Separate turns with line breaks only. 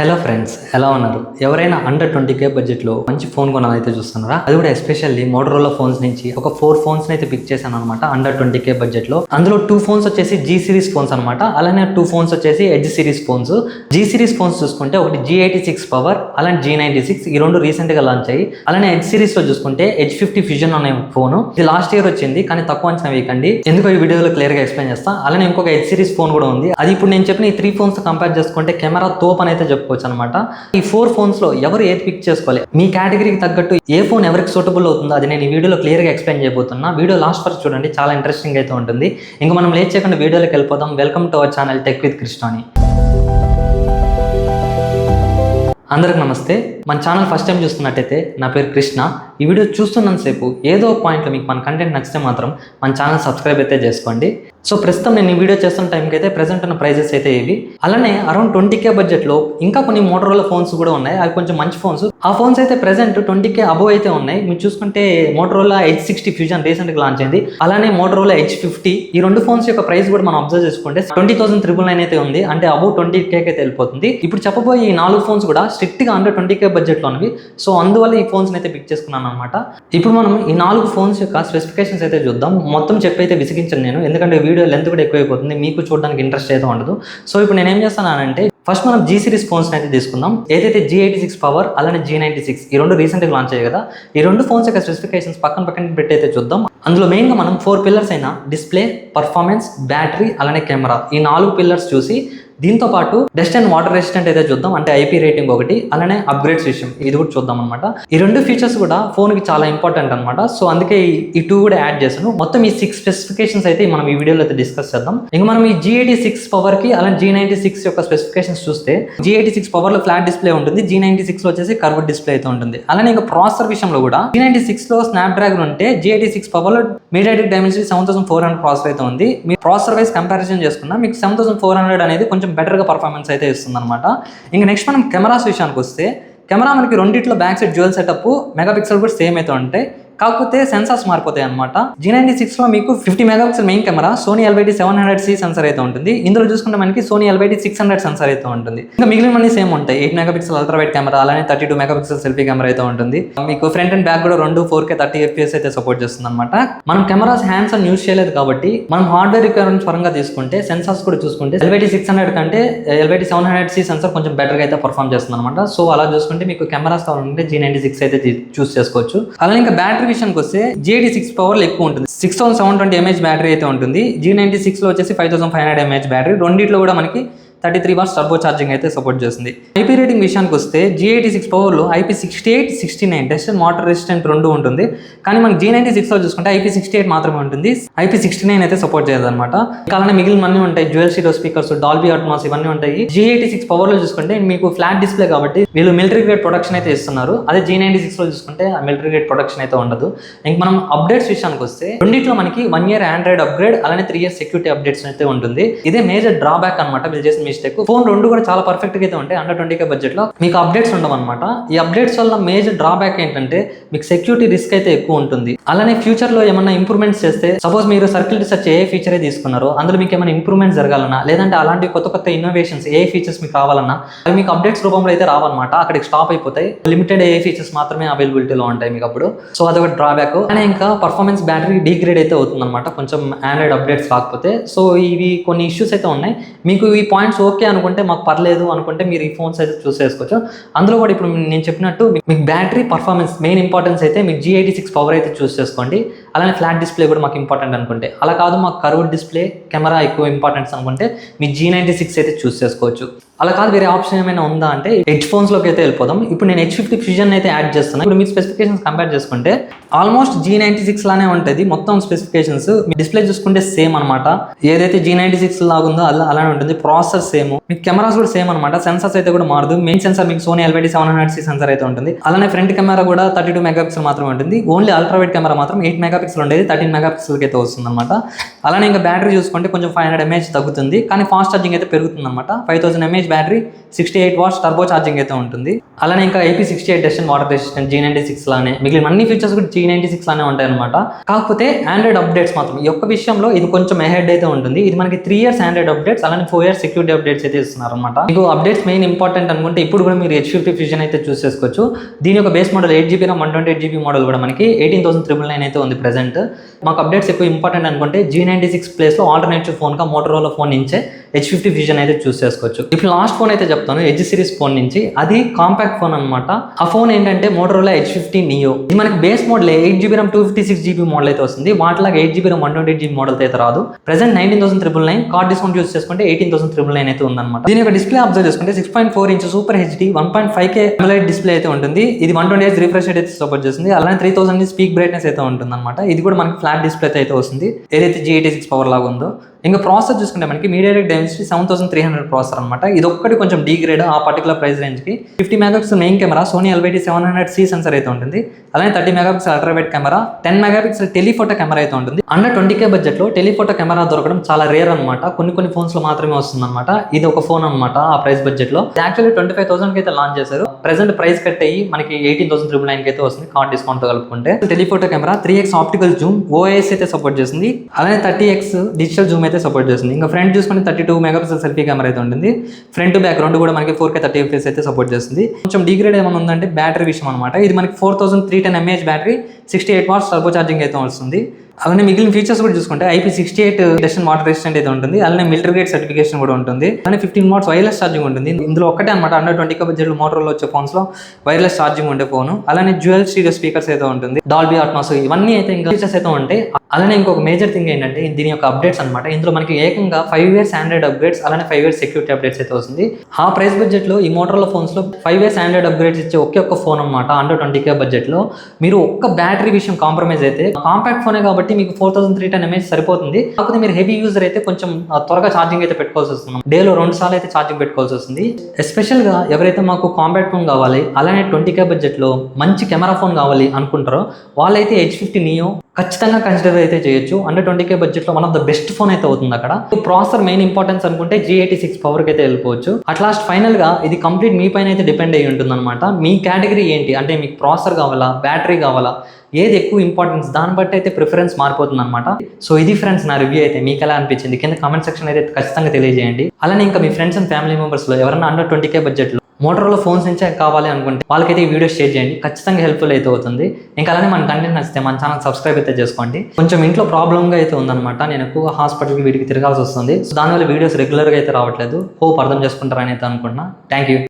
Hello friends ఎలా ఉన్నారు? ఎవరైనా అండర్ ట్వంటీ కే బడ్జెట్లో మంచి ఫోన్ కొనాలైతే చూస్తున్నారా? అది కూడా ఎస్పెషల్లీ మోటరోలా ఫోన్స్ నుంచి ఒక ఫోర్ ఫోన్స్ అయితే పిక్ చేశాను అనమాట అండర్ ట్వంటీ కే బడ్జెట్లో అందులో టూ ఫోన్స్ వచ్చేసి జీ సిరీస్ ఫోన్స్ అనమాట అలానే టూ ఫోన్స్ వచ్చేసి edge series phones G series phones చూసుకుంటే ఒకటి జీ ఎయిటీ సిక్స్ పవర్ అలానే జీ నైన్టీ సిక్స్ ఈ రెండు రీసెంట్గా లాంచ్ అయ్యి అలానే ఎడ్జ్ సిరీస్లో చూసుకుంటే ఎడ్జ్ ఫిఫ్టీ ఫ్యూజన్ అనే ఫోన్ ఇది లాస్ట్ ఇయర్ వచ్చింది కానీ తక్కువ అంచనా వేయకండి. ఎందుకో ఈ వీడియోలో క్లియర్గా ఎక్స్ప్లెయిన్ చేస్తా. అలానే ఇంకొక ఎడ్జ్ సిరీస్ ఫోన్ కూడా ఉంది. అది ఇప్పుడు నేను చెప్పిన ఈ త్రీ ఫోన్స్ కంపేర్ చేసుకుంటే కెమెరా తోప్ అని అయితే చెప్పుకోవచ్చు అనమాట ఈ ఫోర్ ఫోన్స్లో ఎవరు ఏది పిక్ చేసుకోవాలి? మీ కేటగిరీకి తగ్గట్టు ఏ ఫోన్ ఎవరికి సూటబుల్ అవుతుందో అది నేను ఈ వీడియోలో క్లియర్గా ఎక్స్ప్లెయిన్ చేయబోతున్నా. వీడియో లాస్ట్ వరకు చూడండి చాలా ఇంట్రెస్టింగ్ అయితే ఉంటుంది. ఇంకా మనం లేట్ చేయకుండా వీడియోలోకి వెళ్ళిపోదాం. Welcome to our channel tech with కృష్ణాని అందరికి నమస్తే. మన ఛానల్ ఫస్ట్ టైం చూస్తున్నట్టయితే నా పేరు కృష్ణ. ఈ వీడియో చూస్తున్నంతసేపు ఏదో ఒక పాయింట్లో మీకు మన కంటెంట్ నచ్చితే మాత్రం మన ఛానల్ సబ్స్క్రైబ్ అయితే చేసుకోండి. సో ప్రస్తుతం నేను ఈ వీడియో చేస్తున్న టైంకి అయితే ప్రెసెంట్ ఉన్న ప్రైజెస్ అయితే ఇవి. అలానే అరౌండ్ ట్వంటీ కే బడ్జెట్లో ఇంకా కొన్ని మోటరోలా ఫోన్స్ కూడా ఉన్నాయి. అవి కొంచెం మంచి ఫోన్స్ ఆ ఫోన్స్ అయితే ప్రెసెంట్ ట్వంటీ కే అబోవ్ అయితే ఉన్నాయి. మీరు చూసుకుంటే మోటరోలా హెచ్ సిక్స్టీ ఫ్యూజన్ రీసెంట్గా లాంచ్ అయింది. అలానే మోటరోలా హెచ్ ఫిఫ్టీ ఈ రెండు ఫోన్స్ యొక్క ప్రైస్ కూడా మనం అబ్జర్వ్ చేసుకుంటే ట్వంటీ థౌసండ్ త్రిబుల్ నైన్ అయితే ఉంది. అంటే అబోవ్ ట్వంటీ కేక్ అయితే వెళ్ళిపోతుంది. ఇప్పుడు చెప్పబోయే ఈ నాలుగు ఫోన్స్ కూడా స్ట్రిక్ట్గా అండర్ ట్వంటీ కే బడ్జెట్ ఉన్నవి. సో అందువల్ల ఈ ఫోన్స్ అయితే పిక్ చేసుకున్నాను అనమాట ఇప్పుడు మనం ఈ నాలుగు ఫోన్స్ యొక్క స్పెసిఫికేషన్స్ అయితే చూద్దాం. మొత్తం చెప్పి అయితే విసిగించను నేను. ఎందుకంటే వీడియో లెంత్ కూడా ఎక్కువైపోతుంది. మీకు చూడడానికి ఇంట్రెస్ట్ అయితే ఉండదు. సో ఇప్పుడు నేను ఏం చేస్తానంటే ఫస్ట్ మనం జీ సిరీస్ ఫోన్స్ అయితే తీసుకుందాం. ఏదైతే జీ ఎయిటీ సిక్స్ పవర్ అలానే జీ నైన్టీ సిక్స్ ఈ రెండు రీసెంట్గా లాంచ్ అయ్యాయి కదా ఈ రెండు ఫోన్స్ యొక్క స్పెసిఫికేషన్స్ పక్కన పక్కన పెట్టి అయితే చూద్దాం. అందులో మెయిన్గా మనం ఫోర్ పిల్లర్స్ అయిన డిస్ప్లే పర్ఫార్మెన్స్ బ్యాటరీ అలానే కెమెరా ఈ నాలుగు పిల్లర్స్ చూసి దీంతో పాటు డస్ట్ అండ్ వాటర్ రెసిస్టెంట్ అయితే చూద్దాం. అంటే ఐపీ రేటింగ్ ఒకటి అలానే అప్గ్రేడ్స్ విషయం ఇది కూడా చూద్దాం అనమాట ఈ రెండు ఫీచర్స్ కూడా ఫోన్కి చాలా ఇంపార్టెంట్ అనమాట సో అందుకే ఈ- టూ కూడా యాడ్ చేశాను. మొత్తం ఈ సిక్స్ స్పెసిఫికేషన్స్ అయితే మనం ఈ వీడియోలో అయితే డిస్కస్ చేద్దాం. ఇంకా మనం ఈ జీ ఎయిటీ సిక్స్ పవర్కి అలానే జీ నైన్టీ సిక్స్ యొక్క స్పెసిఫికేషన్స్ చూస్తే జీ ఎయిటీ సిక్స్ పవర్లో ఫ్లాట్ డిస్ప్లే ఉంటుంది. జీ నైన్టీ సిక్స్లో వచ్చేసి కర్వ్ డిస్ప్లే అయితే ఉంటుంది. అలానే ఇంకా ప్రాసెసర్ విషయంలో కూడా జీ నైన్టీ సిక్స్లో స్నాప్ డ్రాగన్ ఉంటే జీ ఎయిటీ సిక్స్ పవర్లో MediaTek Dimensity seven thousand four hundred process అయితే ఉంది. మీ ప్రాసెసర్ వైస్ కంపారిజన్ చేసుకున్నా మీకు సెవెన్ థౌసండ్ ఫోర్ హండ్రెడ్ అనేది కొంచెం బెటర్గా పర్ఫార్మెన్స్ అయితే ఇస్తుంది అనమాట ఇంకా నెక్స్ట్ మనం కెమెరాస్ విషయానికి వస్తే కెమెరా మనకి రెండిట్లో back side dual setup megapixel కూడా సేమ్ అయితే ఉంటాయి. కాకపోతే సెన్సార్స్ మారిపోతాయి అనమాట జీ నైన్టీ సిక్స్లో మీకు fifty megapixel main camera Sony LYT seven hundred C sensor అయితే ఉంటుంది. ఇందులో చూసుకుంటే మనకి Sony LYT six hundred sensor అయితే ఉంటుంది. ఇంకా మిగిలిన మనీ సేమ్ ఉంటాయి. ఎయిట్ మెగాపిక్సెల్ అల్ట్రావైట్ కెమెరా అలానే thirty two megapixel selfie camera అయితే ఉంటుంది. మీకు ఫ్రంట్ అండ్ బ్యాక్ కూడా రెండు ఫోర్ కే థర్టీ ఎఫ్పిఎస్ అయితే సపోర్ట్ చేస్తుంది అనమాట మనం కెమెరాస్ హ్యాండ్స్ అని యూస్ చేయలేదు కాబట్టి మనం హార్డ్వేర్ రిక్వైర్మెంట్స్ పరంగా తీసుకుంటే సెన్సార్స్ కూడా చూసుకుంటే ఎల్బైటీ సిక్స్ హండ్రెడ్ కంటే LYT seven hundred C sensor కొంచెం బెటర్గా అయితే పర్ఫామ్ చేస్తుంది అనమాట సో అలా చూసుకుంటే మీకు కెమెరాస్ కావాలంటే జీ నైన్టీ సిక్స్ అయితే చూస్ చేసుకోవచ్చు. అలానే ఇంకా బ్యాటరీ విషయానికి వస్తే జేడీ సిక్స్ పవర్లో ఎక్కువ ఉంటుంది. Six thousand seven twenty MH battery అయితే ఉంటుంది. జీ నైన్టీ సిక్స్లో వచ్చేసి five thousand five hundred MH battery రెండింటిలో కూడా మనకి thirty three watts turbo charging అయితే సపోర్ట్ చేస్తుంది. ఐపీ రేటింగ్ విషయానికి వస్తే జీ ఎయిటీ సిక్స్ పవర్లో IP sixty eight sixty nine dust water resistant రెండు ఉంటుంది. కానీ మనకి జీ నైన్టీ సిక్స్లో చూసుకుంటే ఐపీ సిక్స్టీ ఎయిట్ మాత్రమే ఉంటుంది. ఐపీ సిక్స్టీ నైన్ అయితే సపోర్ట్ చేయదన్నమాట. అలానే మిగిలిన అన్నీ ఉంటాయి. Dual stereo speakers Dolby Atmos ఇవన్నీ ఉంటాయి. జీ ఎయిటీ సిక్స్ పవర్లో చూసుకుంటే మీకు ఫ్లాట్ డిస్ప్లే కాబట్టి వీళ్ళు మిలిటరీ గ్రేడ్ ప్రొడక్షన్ అయితే ఇస్తున్నారు. అదే జీ నైన్టీ సిక్స్లో చూసుకుంటే ఆ మిలిటరీ గ్రేడ్ ప్రొడక్షన్ అయితే ఉండదు. ఇంక మనం అప్డేట్స్ విషయానికి వస్తే రెండింటిలో మనకి వన్ ఇయర్ ఆండ్రాయిడ్ అప్గ్రేడ్ అలానే త్రీ ఇయర్స్ సెక్యూరిటీ అప్డేట్స్ అయితే ఉంటుంది. ఇదే మేజర్ డ్రాబ్యాక్ అనమాట వీళ్ళు చేసిన మిస్టేక్ ఫోన్ రెండు కూడా చాలా పర్ఫెక్ట్గా అయితే ఉంటాయి. అండర్ ట్వంటీ కే బడ్జెట్లో మీకు అప్డేట్స్ ఉండవు అనమాట ఈ అప్డేట్స్ వల్ల మేజర్ డ్రాబ్యాక్ ఏంటంటే మీకు సెక్యూరిటీ రిస్క్ అయితే ఎక్కువ ఉంటుంది. అలానే ఫ్యూచర్లో ఇంప్రూవ్మెంట్స్ చేస్తే సపోజ్ మీరు సర్కిల్ రీసెర్చ్ ఏ ఫీచర్ తీసుకున్నారో అందులో మీకు ఏమైనా ఇంప్రూవ్మెంట్ జరగాలన్నా లేదంటే అలాంటి కొత్త కొత్త ఇన్నోవేషన్స్ ఏ ఫీచర్స్ మీకు కావాలన్నా అవి మీకు అప్డేట్స్ రూపంలో అయితే రావన్నమాట. అక్కడికి స్టాప్ అయిపోతాయి. లిమిటెడ్ ఏ ఫీచర్స్ మాత్రమే అవైలబిలిటీలో ఉంటాయి మీకు అప్పుడు. సో అదొక డ్రాబ్యాక్ అలానే ఇంకా పర్ఫార్మెన్స్ బ్యాటరీ డిగ్రేడ్ అయితే అవుతుంది అనమాట కొంచెం ఆండ్రాయిడ్ అప్డేట్స్ రాకపోతే. సో ఇవి కొన్ని ఇష్యూస్ అయితే ఉన్నాయి. మీకు ఈ పాయింట్స్ ఓకే అనుకుంటే మాకు పర్లేదు అనుకుంటే మీరు ఈ ఫోన్స్ అయితే చూస్ చేసుకోవచ్చు అందులో కూడా ఇప్పుడు నేను చెప్పినట్టు మీకు బ్యాటరీ పర్ఫార్మెన్స్ మెయిన్ ఇంపార్టెన్స్ అయితే మీకు జీ ఎయిటీ సిక్స్ పవర్ అయితే చూస్ చేసుకోండి. అలానే ఫ్లాట్ డిస్ప్లే కూడా మాకు ఇంపార్టెంట్ అనుకుంటే. అలా కాదు మాకు కర్వ్ డిస్ప్లే కెమెరా ఎక్కువ ఇంపార్టెన్స్ అనుకుంటే మీ జీ నైంటీ సిక్స్ అయితే చూస్ చేసుకోవచ్చు. అలా కాదు వేరే ఆప్షన్ ఏమైనా ఉందా అంటే హెడ్ ఫోన్స్లోకి అయితే వెళ్ళిపోదాం. ఇప్పుడు నేను హెచ్ ఫిఫ్టీ ఫ్యూజన్ అయితే యాడ్ చేస్తున్నాను ఇప్పుడు మీ స్పెసిఫికేషన్స్ కంపేర్ చేసుకుంటే ఆల్మోస్ట్ జీ నైంటీ సిక్స్ లానే ఉంటుంది. మొత్తం స్పెసిఫికేషన్స్ మీ డిస్ప్లే చూసుకుంటే సేమ్ అనమాట ఏదైతే జీ నైంటీ సిక్స్ లాగా ఉందో అలా అలానే ఉంటుంది. ప్రాసెసర్ సేమ్ మీకు కెమెరాస్ కూడా సేమ్ అనమాట సెన్సర్స్ అయితే కూడా మారదు. మెయిన్ సెన్సర్ మీకు Sony LYT seven hundred C sensor అయితే ఉంటుంది. అలానే ఫ్రంట్ కెమెరా కూడా థర్టీ టూ మెగాపిక్సెల్ మాత్రమే ఉంటుంది. ఓన్లీ అల్ట్రావైట్ కెమెరా మాత్రం ఎయిట్ మెగా పిక్సెల్ ఉండేది. థర్టీన్ మెగాపిక్సెల్కి అయితే వస్తుంది అనమాట అలానే ఇంకా బ్యాటరీ చూసుకుంటే కొంచెం ఫైవ్ హండ్రెడ్ ఎంఏహెచ్ తగ్గుతుంది. కానీ ఫాస్ట్ ఛార్జింగ్ అయితే పెరుగుతుంది అనమాట five thousand MAH battery sixty eight watts turbo charging అయితే ఉంటుంది. అలానే ఇంకా IP sixty eight dust and water resistant G ninety six లానే మిగిలిన అన్ని ఫీచర్స్ కూడా జీ నైన్టీ సిక్స్ లానే ఉంటాయి అనమాట కాకపోతే ఆండ్రాయిడ్ అప్డేట్స్ మాత్రం ఈ యొక్క విషయంలో ఇది కొంచెం ఎహెడ్ అయితే ఉంటుంది. ఇది మనకి త్రీ ఇయర్స్ ఆండ్రాయిడ్ అప్డేట్స్ అలానే ఫోర్ ఇయర్స్ సెక్యూరిటీ అప్డేట్స్ అయితే ఇస్తున్నారు అనమాట మీకు అప్డేట్స్ మెయిన్ ఇంపార్టెంట్ అనుకుంటే ఇప్పుడు కూడా మీరు హెచ్ ఫిఫ్టీ ఫ్యూజన్ అయితే చూస్ చేసుకోవచ్చు. దీని యొక్క base model eight GB one twenty eight GB model కూడా మనకి ఎయిటీన్ థౌసండ్ త్రిబుల్ నైన్ అయితే ఉంది ప్రెసెంట్ మాకు అప్డేట్స్ ఎక్కువ ఇంపార్టెంట్ అనుకుంటే జీ నైన్టీ సిక్స్ ప్లేస్లో ఆల్టర్నేటివ్ ఫోన్గా మోటరోలా ఫోన్ నుంచే హెచ్ ఫిఫ్టీ విజన్ అయితే చూస్ చేసుకోవచ్చు. ఇప్పుడు లాస్ట్ ఫోన్ అయితే చెప్తాను. హెచ్ సిరీస్ ఫోన్ నుంచి. అది కాంపాక్ట్ ఫోన్ అనమాట ఆ ఫోన్ ఏంటంటే మోటరోలా హెచ్ ఫిఫ్టీ నియో ఇది మనకి base model eight GB RAM two fifty six GB model అయితే వస్తుంది. వాటిలాగా eight GB RAM one twenty eight GB model అయితే రాదు. Present nineteen thousand triple nine card discount use చేసుకుంటే eighteen thousand triple nine అయితే ఉందన్నమాట. దీని యొక్క డిస్ప్లే అబ్జర్వ్ చేసుకుంటే six point four inch super HD one point five K AMOLED display అయితే ఉంటుంది. ఇది వన్ ట్వంటీ ఎయిట్ రిఫ్రెష్ అయితే సపోర్ట్ చేస్తుంది. అలానే త్రీ థౌసండ్ స్పీక్ బ్రైట్నెస్ అయితే ఉంటుంది అనమాట ఇది కూడా మనకి ఫ్లాట్ డిస్ప్లే అయితే వస్తుంది. ఏదైతే జీ ఎయిటీ సిక్స్ పవర్ లాగా ఉందో. ఇంకా ప్రాసెస్ చూసుకుంటే మనకి MediaTek Dimensity seven thousand three hundred processor అనమాట ఇది ఒక్కటి కొంచెం డీగ్రేడ్ ఆ పర్టికులర్ ప్రైస్ రేంజ్కి fifty megapixel main camera Sony LYT seven hundred C sensor అయితే ఉంటుంది. అలానే thirty megapixel ultrawide camera ten megapixel telephoto camera అయితే ఉంటుంది. అండర్ ట్వంటీ కే బడ్జెట్లో టెలిఫోటో కెమెరా దొరకడం చాలా రేర్ అనమాట కొన్ని కొన్ని ఫోన్స్లో లో మాత్రమే వస్తుంది అనమాట ఇది ఒక ఫోన్ అనమాట ఆ ప్రైస్ బడ్జెట్లో యాక్చువల్లీ ట్వంటీ ఫైవ్ థౌసండ్కి అయితే లాంచ్ చేశారు. ప్రెసెంట్ ప్రైస్ కట్ అయ్యి మనకి ఎయిటీన్ థౌసండ్ త్రిబుల్ నైన్కి అయితే వస్తుంది కార్డ్ డిస్కౌంట్ కలుపుకుంటే. Telephoto camera three X optical zoom OS అయితే సపోర్ట్ చేస్తుంది అలానే థర్టీ ఎక్స్ డిజిటల్ జూమ్ అయితే సపోర్ట్ చేస్తుంది. ఇంకా ఫ్రంట్ చూసుకుంటే thirty two megapixel selfie camera అయితే ఉంటుంది. ఫ్రంట్ బ్యాక్ రెండు కూడా మనకి ఫోర్ కే థర్టీ ఎఫ్ఎస్ అయితే సపోర్ట్ చేస్తుంది. కొంచెం డిగ్రేడ్ ఏమైనా ఉందంటే బ్యాటరీ విషయం అనమాట ఇది మనకి four thousand three ten mAh battery sixty eight watts turbo charging అయితే వస్తుంది. అలానే మిగిలిన ఫీచర్స్ కూడా చూసుకుంటే IP sixty eight dust and water resistant అయితే ఉంటుంది. అలానే మిలిటరీ గ్రేడ్ సర్టిఫికేషన్ కూడా ఉంటుంది. అలానే ఫిఫ్టీన్ వాట్స్ వైర్లెస్ ఛార్జింగ్ ఉంటుంది. ఇందులో ఒక్కటే అనమాట అండర్ ట్వంటీ కా బడ్జెట్ మోటర్లో వచ్చే ఫోన్స్లో వైర్లెస్ ఛార్జింగ్ ఉండే ఫోన్ అలానే జ్యువెల్ స్టీరియో స్పీకర్స్ అయితే ఉంటుంది. డాల్బీ అట్మాస్ ఇవన్నీ అయితే ఇంకా ఫీచర్స్ అయితే ఉంటాయి. అలానే ఇంకొక మేజర్ థింగ్ ఏంటంటే దీని యొక్క అప్డేట్స్ అనమాట ఇందులో మనకి ఏకంగా ఫైవ్ ఇయర్స్ ఆండ్రాయిడ్ అప్గ్రేడ్స్ అలానే ఫైవ్ ఇయర్స్ సెక్యూరిటీ అప్డేట్స్ అయితే వస్తుంది. ఆ ప్రైస్ బడ్జెట్లో ఈ మోటార్ల ఫోన్స్లో ఫైవ్ ఇయర్స్ ఆండ్రాయిడ్ అప్గ్రేడ్స్ ఇచ్చే ఒకే ఒక్క ఫోన్ అనమాట అండర్ ట్వంటీ కే బడ్జెట్లో. మీరు ఒక్క బ్యాటరీ విషయం కాంప్రమైజ్ అయితే కాంపాక్ట్ ఫోనే కాబట్టి మీకు four thousand three ten mAh సరిపోతుంది. కాకపోతే మీరు హెవీ యూజర్ అయితే కొంచెం త్వరగా ఛార్జింగ్ అయితే పెట్టుకోవాల్సి వస్తుంది డేలో రెండు సార్లు అయితే ఛార్జింగ్ పెట్టుకోవాల్సి వస్తుంది. ఎస్పెషల్గా ఎవరైతే మాకు కాంపాక్ట్ ఫోన్ కావాలి అలానే ట్వంటీ కే బడ్జెట్లో మంచి కెమెరా ఫోన్ కావాలి అనుకుంటారో వాళ్ళైతే హెచ్ ఫిఫ్టీ నియో ఖచ్చితంగా కన్సిడర్ అయితే చేయొచ్చు. అండర్ ట్వంటీ కే బడ్జెట్లో one of the best phone అయితే అవుతుంది అక్కడ. ప్రాసెసర్ మెయిన్ ఇంపార్టెన్స్ అనుకుంటే జీ ఎయిటీ సిక్స్ పవర్ అయితే వెళ్ళిపోవచ్చు. అట్ లాస్ట్ ఫైనల్గా ఇది కంప్లీట్ మీ పైన అయితే డిపెండ్ అయ్యి ఉంటుంది అనమాట మీ కేటగిరీ ఏంటి? అంటే మీకు ప్రాసెసర్ కావాలా? బ్యాటరీ కావాలా? ఏది ఎక్కువ ఇంపార్టెన్స్ దాన్ని బట్టి అయితే ప్రిఫరెన్స్ మారిపోతుంది అనమాట సో ఇది ఫ్రెండ్స్ నా రివ్యూ అయితే మీకు ఎలా అనిపించింది? కింద కామెంట్ సెక్షన్ అయితే ఖచ్చితంగా తెలియజేయండి. అలానే ఇంకా మీ ఫ్రెండ్స్ అండ్ ఫ్యామిలీ మెంబర్స్లో ఎవరైనా అండర్ ట్వంటీ కే బడ్జెట్లో మోటార్లో ఫోన్స్ నుంచే కావాలి అనుకుంటే వాళ్ళకైతే ఈ వీడియో షేర్ చేయండి. ఖచ్చితంగా హెల్ప్ఫుల్ అయితే అవుతుంది. ఇంకా అలానే మన కంటెంట్ నచ్చితే మన ఛానల్ సబ్స్క్రైబ్ అయితే చేసుకోండి. కొంచెం ఇంట్లో ప్రాబ్లమ్గా అయితే ఉందన్నమాట. నేను ఎక్కువ హాస్పిటల్కి వీటికి తిరగాల్సి వస్తుంది. సో దానివల్ల వీడియోస్ రెగ్యులర్గా అయితే రావట్లేదు. హోప్ అర్థం చేసుకుంటారని అయితే అనుకుంటున్నా. Thank you